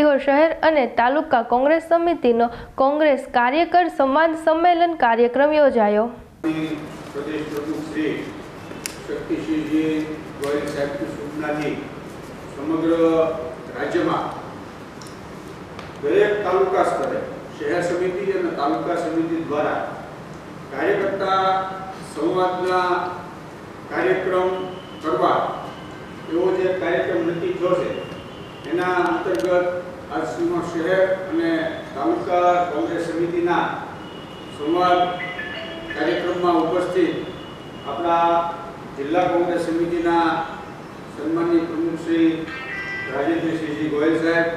સિહોર શહેર અને તાલુકા કોંગ્રેસ સમિતિનો કોંગ્રેસ કાર્યકર સંવાદ સંમેલન કાર્યક્રમ યોજાયો. સમગ્ર રાજ્યમાં દરેક તાલુકા સ્તરે, શહેર સમિતિ અને તાલુકા સમિતિ દ્વારા કાર્યકર્તા સંવાદના કાર્યક્રમ કરવા એવો જે કાર્યક્રમ નક્કી થયો છે, એના અંતર્ગત આજ સીમા શહેર અને તાલુકા કોંગ્રેસ સમિતિના સંવાદ કાર્યક્રમમાં ઉપસ્થિત આપણા જિલ્લા કોંગ્રેસ સમિતિના સન્માનની પ્રમુખ શ્રી રાજેન્દ્રસિંહજી ગોયલ સાહેબ,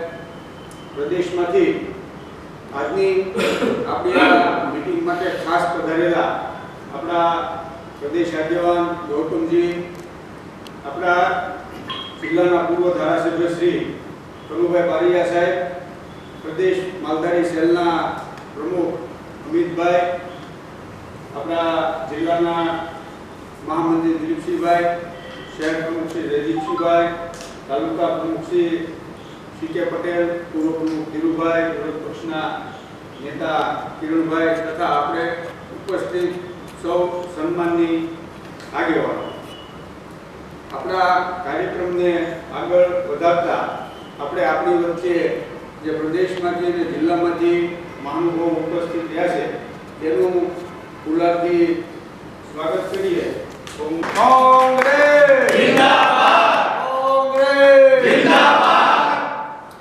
પ્રદેશમાંથી આજની આપણી આ મીટિંગ માટે ખાસ પધારેલા આપણા પ્રદેશ આગેવાન ગૌતમજી, આપણા જિલ્લાના પૂર્વ ધારાસભ્ય શ્રી કનુભાઈ પારિયા સાહેબ, પ્રદેશ માલધારી સેલના પ્રમુખ અમિતભાઈ, આપણા જિલ્લાના મહામંત્રી દિલીપસિંહભાઈ, શહેર પ્રમુખ શ્રી રજીતસિંહભાઈ તાલુકા પ્રમુખ શ્રી સી કે પટેલ, પૂર્વ પ્રમુખ ધીરુભાઈ, વિરોધ પક્ષના નેતા કિરણભાઈ તથા આપણે ઉપસ્થિત સૌ સન્માનની આગેવાનો. આપણા કાર્યક્રમને આગળ વધારતા આપણે આપણી વચ્ચે જે પ્રદેશમાંથી અને જિલ્લામાંથી મહાનુભાવો ઉપસ્થિત રહ્યા છે, તેનું ગુલાબથી સ્વાગત કરીએ.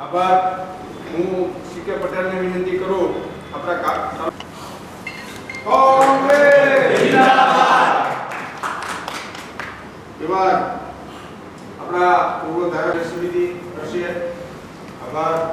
આભાર. હું સી કે પટેલને વિનંતી કરું, આપણા એવા આપણા પૂર્વ ધારાસભ્ય આભાર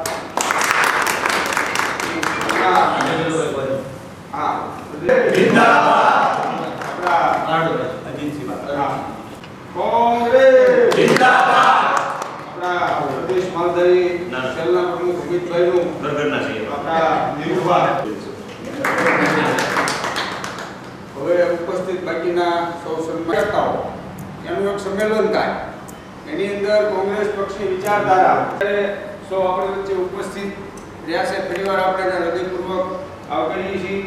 હવે ઉપસ્થિત બાકીના સૌ સન્માનકર્તાઓ એનું એક સંમેલન થાય એની અંદર કોંગ્રેસ પક્ષની વિચારધારા સૌ આપણી વચ્ચે ઉપસ્થિત રહ્યા છે. ફરીવાર આપણે હૃદયપૂર્વક આવકારીએ છીએ.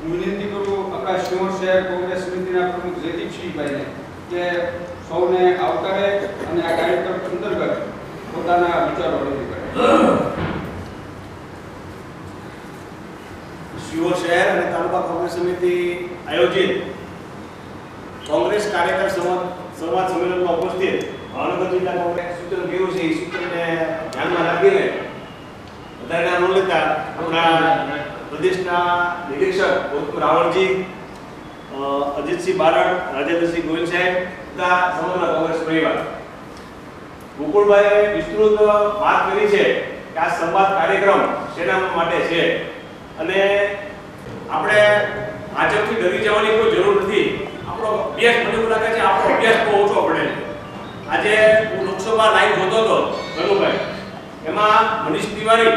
હું વિનંતી કરું આપણા શિહોર શહેર કોંગ્રેસ સમિતિના પ્રમુખ જયદીપસિંહભાઈને કે સૌને આવકારે અને આ કાર્યક્રમ અંતર્ગત પોતાના વિચારો રજૂ કરે. શિહોર શહેર અને તાલુકા કોંગ્રેસ સમિતિ આયોજિત કોંગ્રેસ કાર્યકર સંવાદ સંમેલનમાં ઉપસ્થિત ભાવનગર જિલ્લા કોંગ્રેસ સૂચન કેવું છે? એ સૂત્રને ધ્યાનમાં રાખીને વધારે ન લેતા આપણા પ્રદેશના નિરીક્ષક ગૌતમ રાવળજી અજીતસિંહ બારડ, રાજેન્દ્રસિંહ ગોયલ સાહેબ તથા સમગ્ર કોંગ્રેસ પરિવાર. ગોકુળભાઈએ વિસ્તૃત વાત કરી છે કે આ સંવાદ કાર્યક્રમ શેના માટે છે? અને આપણે ભાજપથી ડરી જવાની કોઈ જરૂર નથી. આપણો અભ્યાસ મને લાગે છે આપણો અભ્યાસ બહુ ઓછો પડે આજે એમાં મનીષ તિવારી.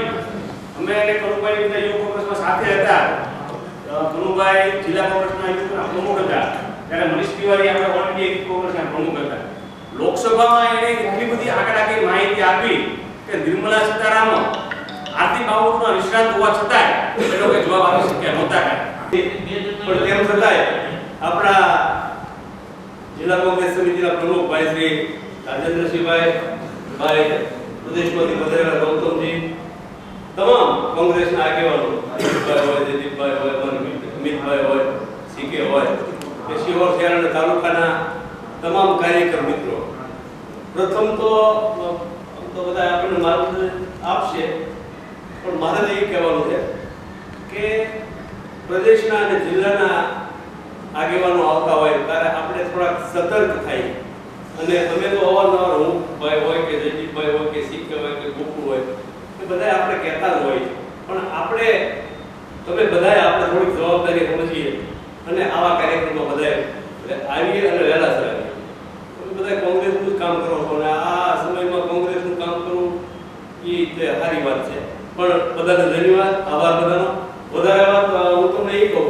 અમે અને કનુભાઈ બધા યુવક કોંગ્રેસમાં સાથે હતા. અ, કનુભાઈ જિલ્લા કોંગ્રેસના યુવકના પ્રમુખ હતા. ત્યારે મનીષ તિવારી આપણે ઓલ ઇન્ડિયા કોંગ્રેસના પ્રમુખ હતા. લોકસભામાં એને એટલી બધી આંકડાકીય માહિતી આપી કે નિર્મલા સીતારામન આર્થિક બાબતમાં નિષ્ણાત હોવા છતાંય એ લોકો જવાબ આપી શક્યા નહોતા. પણ તેમ છતાંય આપણા જિલ્લા કોંગ્રેસ સમિતિના પ્રમુખ ભાઈ શ્રી રાજેન્દ્રસિંહભાઈ ભાઈ પ્રદેશમાંથી પધારેલા ગૌતમજી તમામ કોંગ્રેસના આગેવાનો અજીતભાઈ હોય જયદીપભાઈ હોય અમિતભાઈ હોય સીકે હોય કે શિહોર શહેર અને તાલુકાના તમામ કાર્યકર મિત્રો. પ્રથમ તો તો બધા આપણને માર્ગદર્શન આપશે, પણ મારે એ કહેવાનું છે કે પ્રદેશના અને જિલ્લાના આગેવાનો આવતા હોય ત્યારે આપણે થોડાક સતર્ક થાય. અને તમે તો અવારનવાર હું, ભાઈ હોય કે જયદીપભાઈ હોય કે શીખ હોય કે ગોકુ હોય, એ બધા આપણે કહેતા જ હોય. પણ આપણે, તમે બધાએ આપણે થોડીક જવાબદારી સમજીએ અને આવા કાર્યક્રમમાં બધાએ આવીએ અને વહેલા સર તમે બધા કોંગ્રેસનું જ કામ કરો છો અને આ સમયમાં કોંગ્રેસનું કામ કરવું એ તે સારી વાત છે. પણ બધાને ધન્યવાદ, આભાર બધાનો. વધારે વાત હું તમને એ કહું.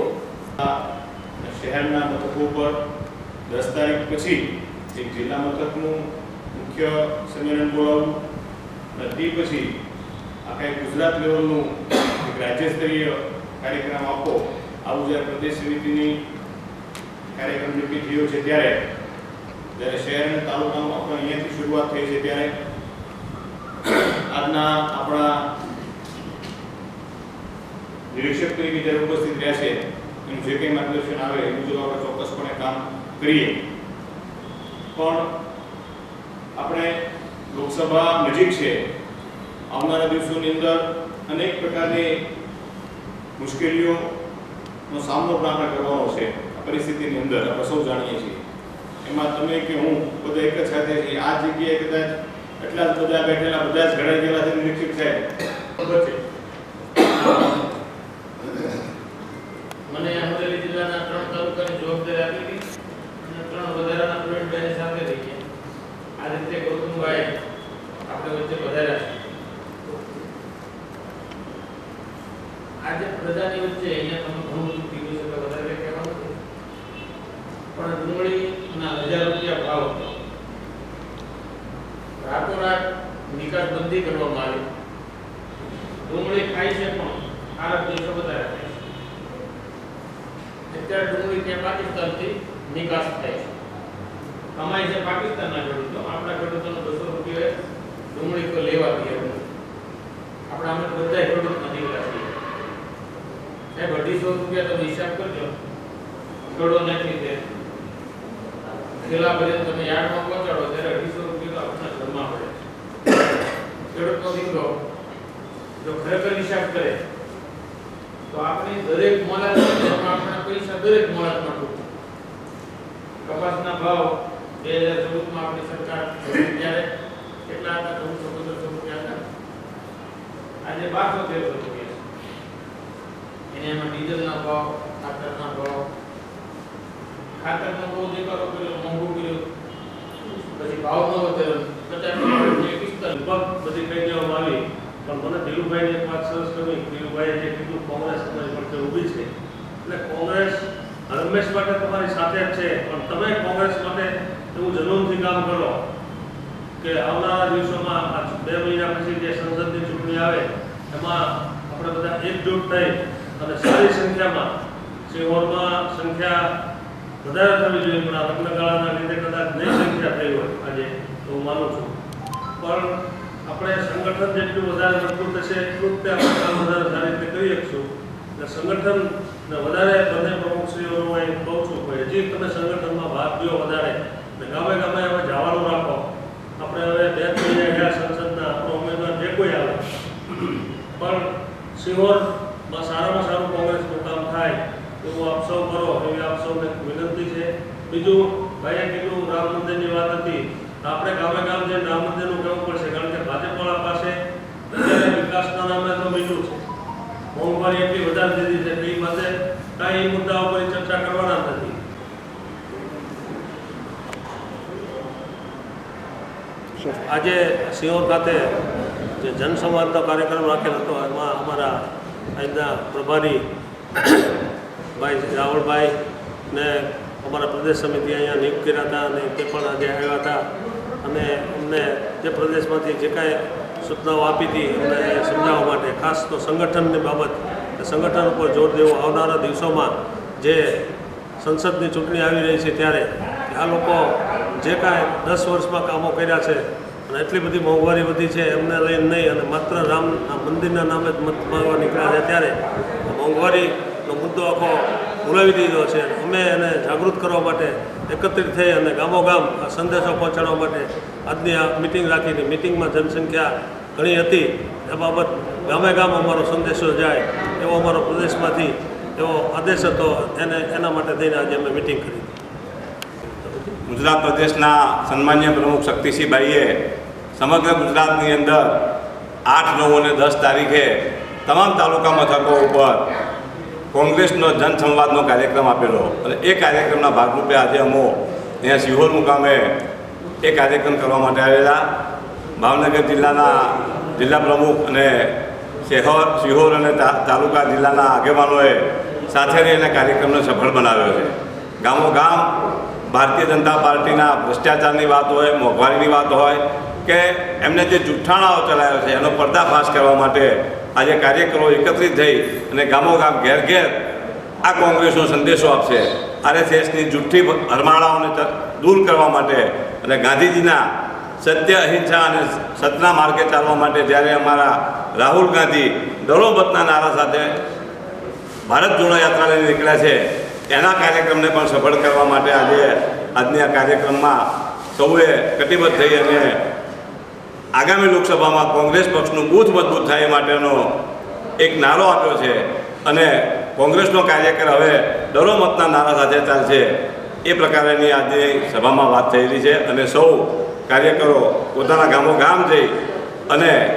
શહેરના મથકો પર દસ તારીખ પછી એક જિલ્લા મથકનું મુખ્ય સંમેલન બોલાવવું અને પછી આખા ગુજરાત લેવલનું એક રાજ્ય સ્તરીય કાર્યક્રમ આપવો આવું જ્યારે પ્રદેશ સમિતિની કાર્યક્રમ નક્કી થયો છે ત્યારે, જ્યારે શહેર અને તાલુકામાં આપણે અહીંયાથી શરૂઆત થઈ છે ત્યારે આજના આપણા નિરીક્ષક તરીકે જ્યારે ઉપસ્થિત રહ્યા છે, એનું જે કંઈ માર્ગદર્શન આવે એ મુજબ આપણે ચોક્કસપણે કામ કરીએ પણ આપણે લોકસભા નજીક છે. આવનારા દિવસોની અંદર અનેક પ્રકારની મુશ્કેલીઓનો સામનો પણ આપણે કરવાનો છે આ પરિસ્થિતિની અંદર, આપણે સૌ જાણીએ છીએ. એમાં તમે કે હું બધા એક જ સાથે આ જગ્યાએ કદાચ એટલા બધા બેઠેલા, બધા જ ઘડાઈ ગયેલા છે, નિરીક્ષક સાહેબ. બરાબર છે મને અમરેલી જિલ્લાના ત્રણ તાલુકાની જવાબદારી આપી હતી અને ત્રણ વધારાના પ્રવીણભાઈની સાથે રહી ગયા આ રીતે ગૌતમભાઈ આપણે વચ્ચે વધાર્યા છે આજે પ્રજાની વચ્ચે અહીંયા તમે ઘણું બધું કીધું છે એટલે વધારે કંઈ કહેવાનું નથી પણ અને હજાર રૂપિયા ભાવ રાતોરાત નિકાસ બંધી કરવામાં આવી. ડુંગળી ખાય છે પણ આરબ દેશો બધા અત્યારે ડુંગળી ત્યાં પાકિસ્તાનથી નિકાસ થાય છે. કમાય છે પાકિસ્તાનના ખેડૂતો, આપણા ખેડૂતોને બસો રૂપિયા ડુંગળી તો લેવા દઈએ આપણે અમે બધા ખેડૂત નથી છીએ. સાહેબ, અઢીસો રૂપિયા તમે હિસાબ કરજો. ખેડૂતો નથી તે થેલા ભરીને તમે યાર્ડમાં પહોંચાડો, ત્યારે અઢીસો રૂપિયા તો આપણને ઘરમાં પડે. ખેડૂતનો દીકરો જો ખરેખર હિસાબ કરે, તો આપણે દરેક મોલાત આપણા પૈસા દરેક મોલાતમાં ટૂંકું કપાસના ભાવ બે હજાર ચૌદમાં આપણી સરકાર ત્યારે કેટલા હતા? ચૌદસો, પંદરસો રૂપિયા હતા. આજે બારસો, તેરસો રૂપિયા એને એમાં ડીઝલના ભાવ ખાતરના ભાવ ખાતરનો બહુ દેખાડો કર્યો, મોંઘું કર્યો. પછી દિલુભાઈએ જે કીધું, કોંગ્રેસ માટે તમારી સાથે જ કામ કરો કે આવનારા દિવસોમાં, આ બે મહિના પછી જે સંસદની ચૂંટણી આવે, એમાં આપણે બધા એકજૂટ થઈ અને સારી સંખ્યામાં સિંહોરમાં સંખ્યા વધારે થવી જોઈએ, પણ આ લગ્નગાળાના લીધે કદાચ નહીં સંખ્યા થઈ હોય આજે, તો હું માનું છું. પણ આપણે સંગઠન જેટલું વધારે મજબૂત થશે, એટલું જ તે કામ વધારે સારી રીતે કરી શકશું. એટલે સંગઠન વધારે બંને પ્રમુખશ્રીઓનું અહીં કહું છું કે હજી તમે સંગઠનમાં ભાગ લ્યો વધારે ને ગામે ગામે હવે જવાનું રાખો આપણે હવે બે જ મહિના ગયા સંસદના આપણો ઉમેદવાર જે કોઈ આવે પણ સિંહોરમાં સારામાં સારું કોંગ્રેસનું કામ થાય એવું આપ સૌ કરો એવી આપ સૌને વિનંતી છે બીજું ભાઈએ કીધું રામ મંદિરની વાત હતી. આપણે ગામે ગામ જે રામ મંદિરનું કહેવું પડશે, કારણ કે ભાજપવાળા પાસે વિકાસના નામે તો મીઠું છે. મોંઘવારી એટલી વધારે દીધી છે કે એ માટે કાંઈ એ મુદ્દા ઉપર ચર્ચા કરવાના નથી. આજે સિંહોર ખાતે જે જનસંવાદનો કાર્યક્રમ રાખેલો હતો, એમાં અમારા અહીંના પ્રભારી ભાઈ રાવળભાઈ ને અમારા પ્રદેશ સમિતિ અહીંયા નિયુક્ત કર્યા હતા અને તે પણ આજે આવ્યા હતા. અને અમને જે પ્રદેશમાંથી જે કાંઈ સૂચનાઓ આપી હતી એમને સમજાવવા માટે, ખાસ તો સંગઠનની બાબત સંગઠન ઉપર જોર દેવું આવનારા દિવસોમાં જે સંસદની ચૂંટણી આવી રહી છે ત્યારે આ લોકો જે કાંઈ દસ વર્ષમાં કામો કર્યા છે અને એટલી બધી મોંઘવારી વધી છે, એમને લઈને નહીં અને માત્ર રામ મંદિરના નામે જ મત માંગવા નીકળ્યા છે ત્યારે મોંઘવારીનો મુદ્દો આખો ભૂલાવી દીધો છે. અમે એને જાગૃત કરવા માટે એકત્રિત થઈ અને ગામો ગામ આ સંદેશો પહોંચાડવા માટે આજની આ મિટિંગ રાખીને મિટિંગમાં જનસંખ્યા ઘણી હતી. એ બાબત ગામે ગામ અમારો સંદેશો જાય એવો અમારો પ્રદેશમાંથી એવો આદેશ હતો. એને એના માટે થઈને આજે અમે મિટિંગ કરી. ગુજરાત પ્રદેશના સન્માન્ય પ્રમુખ શક્તિસિંહભાઈએ સમગ્ર ગુજરાતની અંદર આઠ, નવ અને દસ તારીખે તમામ તાલુકા મથકો ઉપર કોંગ્રેસનો જનસંવાદનો કાર્યક્રમ આપેલો. અને એ કાર્યક્રમના ભાગરૂપે આજે અમો અહીંયા સિહોર મુકામે એ કાર્યક્રમ કરવા માટે આવેલા ભાવનગર જિલ્લાના જિલ્લા પ્રમુખ અને શહેર, સિહોર અને તાલુકા જિલ્લાના આગેવાનોએ સાથે રહીને કાર્યક્રમને સફળ બનાવ્યો છે. ગામો ગામ ભારતીય જનતા પાર્ટીના ભ્રષ્ટાચારની વાત હોય, મોંઘવારીની વાત હોય કે એમને જે જુઠ્ઠાણાઓ ચલાવ્યો છે, એનો પર્દાફાશ કરવા માટે આજે કાર્યકરો એકત્રિત થઈ અને ગામોગામ ઘેર ઘેર આ કોંગ્રેસનો સંદેશો આપશે. આરએસએસની જુઠ્ઠી હરમાળાઓને દૂર કરવા માટે અને ગાંધીજીના સત્ય, અહિંસા અને સતના માર્ગે ચાલવા માટે જ્યારે અમારા રાહુલ ગાંધી દળોબતના નારા સાથે ભારત જોડો યાત્રા લઈને નીકળ્યા છે, એના કાર્યક્રમને પણ સફળ કરવા માટે આજે આજની આ કાર્યક્રમમાં સૌએ કટિબદ્ધ થઈ અને આગામી લોકસભામાં કોંગ્રેસ પક્ષનું બૂથ મજબૂત થાય માટેનો એક નારો આપ્યો છે અને કોંગ્રેસનો કાર્યકર હવે ડરો મતના નારા સાથે ચાલશે એ પ્રકારની આજની સભામાં વાત થયેલી છે અને સૌ કાર્યકરો પોતાના ગામો ગામ જઈ અને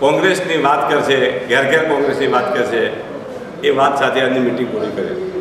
કોંગ્રેસની વાત કરશે, ઘેર ઘેર કોંગ્રેસની વાત કરશે એ વાત સાથે આજની મિટિંગ પૂરી કરી